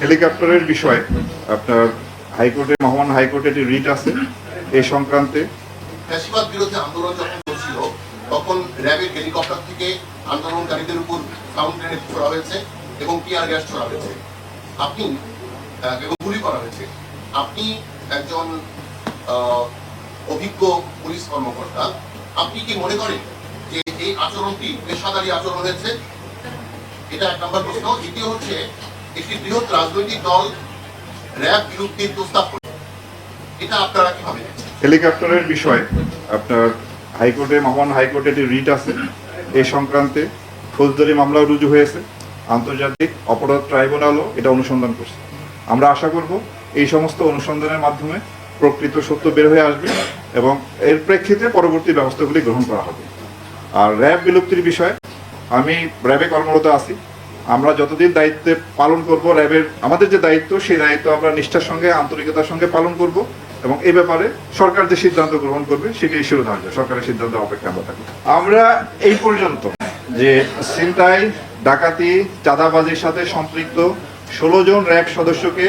হেলিকপ্টারের বিষয়ে, আপনার হাইকোর্টে, মহামান্য হাইকোর্টে একটি রিট আছে, এই সংক্রান্তে ফ্যাসিবাদ আন্দোলন যখন চলছিল তখন র্যাবের হেলিকপ্টার থেকে আন্দোলনকারীদের উপর গ্রেনেড ছোড়া হয়েছে এবং টিয়ার গ্যাস ছোড়া হয়েছে। আপনি এবং গুলি করা হয়েছে। আপনি একজন অভিজ্ঞ পুলিশ কর্মকর্তা, আপনি কি মনে করেন যে এই আচরণটি পেশাদারী আচরণ হয়েছে? এটা এক নম্বর প্রশ্ন। দ্বিতীয় হচ্ছে একটি বৃহৎ রাজনৈতিক দল র্যাব বিলুপ্তির প্রস্তাব করে এটা আপনারা কীভাবে হেলিকপ্টারের বিষয়ে আপনার হাইকোর্টে মহামান্য হাইকোর্টে একটি রিট আছে। এই সংক্রান্তে ফৌজদারি মামলা রুজু হয়েছে। আন্তর্জাতিক অপরাধ ট্রাইব্যুনালও এটা অনুসন্ধান করছে। আমরা আশা করব এই সমস্ত অনুসন্ধানের মাধ্যমে প্রকৃত সত্য বের হয়ে আসবে এবং এর প্রেক্ষিতে পরবর্তী ব্যবস্থাগুলি গ্রহণ করা হবে। আর র্যাব বিলুপ্তির বিষয়ে আমি র্যাবে কর্মরত আছি। আমরা যতদিন দায়িত্বে পালন করব, র্যাবের, আমাদের যে দায়িত্ব, সেই দায়িত্ব আমরা নিষ্ঠার সঙ্গে, আন্তরিকতার সঙ্গে পালন করব এবং এ ব্যাপারে সরকার যে সিদ্ধান্ত গ্রহণ করবে, সেটাই শিরোধার্য। সরকারের সিদ্ধান্ত অপেক্ষা আমরা থাকব। আমরা এই পর্যন্ত যে ছিনতাই, ডাকাতি, চাঁদাবাজির সাথে সম্পৃক্ত ষোলো জন র্যাব সদস্যকে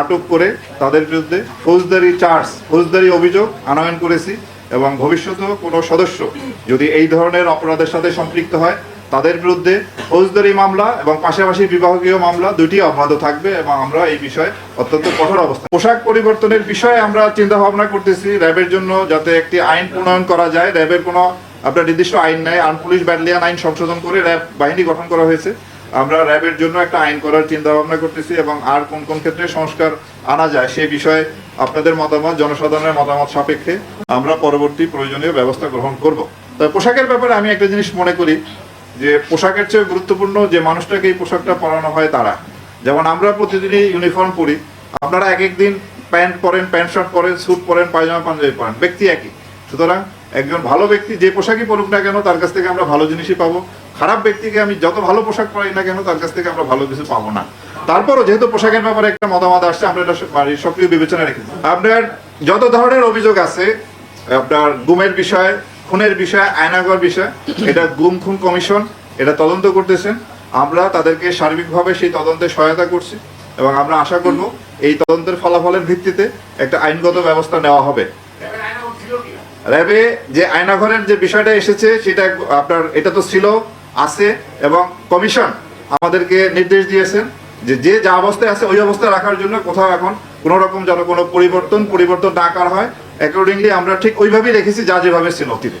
আটক করে তাদের বিরুদ্ধে ফৌজদারি চার্জ, ফৌজদারি অভিযোগ আনয়ন করেছি এবং ভবিষ্যতেও কোনো সদস্য যদি এই ধরনের অপরাধের সাথে সম্পৃক্ত হয় তাদের বিরুদ্ধে ফৌজদারি মামলা এবং পাশাপাশি বিভাগীয় মামলা দুটি অব্যাহত থাকবে এবং আমরা এই বিষয়ে অত্যন্ত কঠোর অবস্থা। পোশাক পরিবর্তনের বিষয়ে আমরা চিন্তা ভাবনা করতেছি, র্যাবের জন্য যাতে একটি আইন প্রণয়ন করা যায়। র্যাবের কোনো আপনার নির্দিষ্ট আইন নেই, আর্ম, পুলিশ, ব্যাটালিয়ান আইন সংশোধন করে র্যাব বাহিনী গঠন করা হয়েছে। আমরা র্যাবের জন্য একটা আইন করার চিন্তা ভাবনা করতেছি এবং আর কোন কোন ক্ষেত্রে সংস্কার আনা যায় সেই বিষয়ে আপনাদের মতামত, জনসাধারণের মতামত সাপেক্ষে আমরা পরবর্তী প্রয়োজনীয় ব্যবস্থা গ্রহণ করব। তবে পোশাকের ব্যাপারে আমি একটা জিনিস মনে করি যে পোশাকের চেয়ে গুরুত্বপূর্ণ যে মানুষটাকে এই পোশাকটা পরানো হয় তারা। যেমন আমরা প্রতিদিনই ইউনিফর্ম পরি। আপনারা এক একদিন প্যান্ট পরেন, প্যান্ট শার্ট পরেন, স্যুট পরেন, পায়জামা, পাঞ্জাবি পরেন। ব্যক্তি একই। সুতরাং একজন ভালো ব্যক্তি যে পোশাকই পরুক না কেন, তার কাছ থেকে আমরা ভালো জিনিসই পাবো। খারাপ ব্যক্তিকে আমি যত ভালো পোশাক পরাই না কেন, তার কাছ থেকে আমরা ভালো কিছু পাবো না। তারপরও যেহেতু পোশাকের ব্যাপারে একটা মতামত আসছে, আমরা এটা সক্রিয় বিবেচনা রেখেছি আপনার যত ধরনের অভিযোগ আছে, আপনার গুমের বিষয় খুনের বিষয় আয়নাগর বিষয়, এটা গুম খুন কমিশন, এটা তদন্ত করতেছেন আমরা তাদেরকে সার্বিকভাবে সেই তদন্তে সহায়তা করছি এবং আমরা আশা করব এই তদন্তের ফলাফলের ভিত্তিতে একটা আইনগত ব্যবস্থা নেওয়া হবে। র্যাবে যে আয়নাঘরের যে বিষয়টা এসেছে, সেটা আপনার, এটা তো ছিল, আছে এবং কমিশন আমাদেরকে নির্দেশ দিয়েছেন যে যে যা অবস্থায় আছে ওই অবস্থায় রাখার জন্য কোথাও এখন কোনো রকম যেন কোনো পরিবর্তন পরিবর্তন না করা হয়। অ্যাকর্ডিংলি আমরা ঠিক ওইভাবেই রেখেছি যা যেভাবে ছিল। অতীতে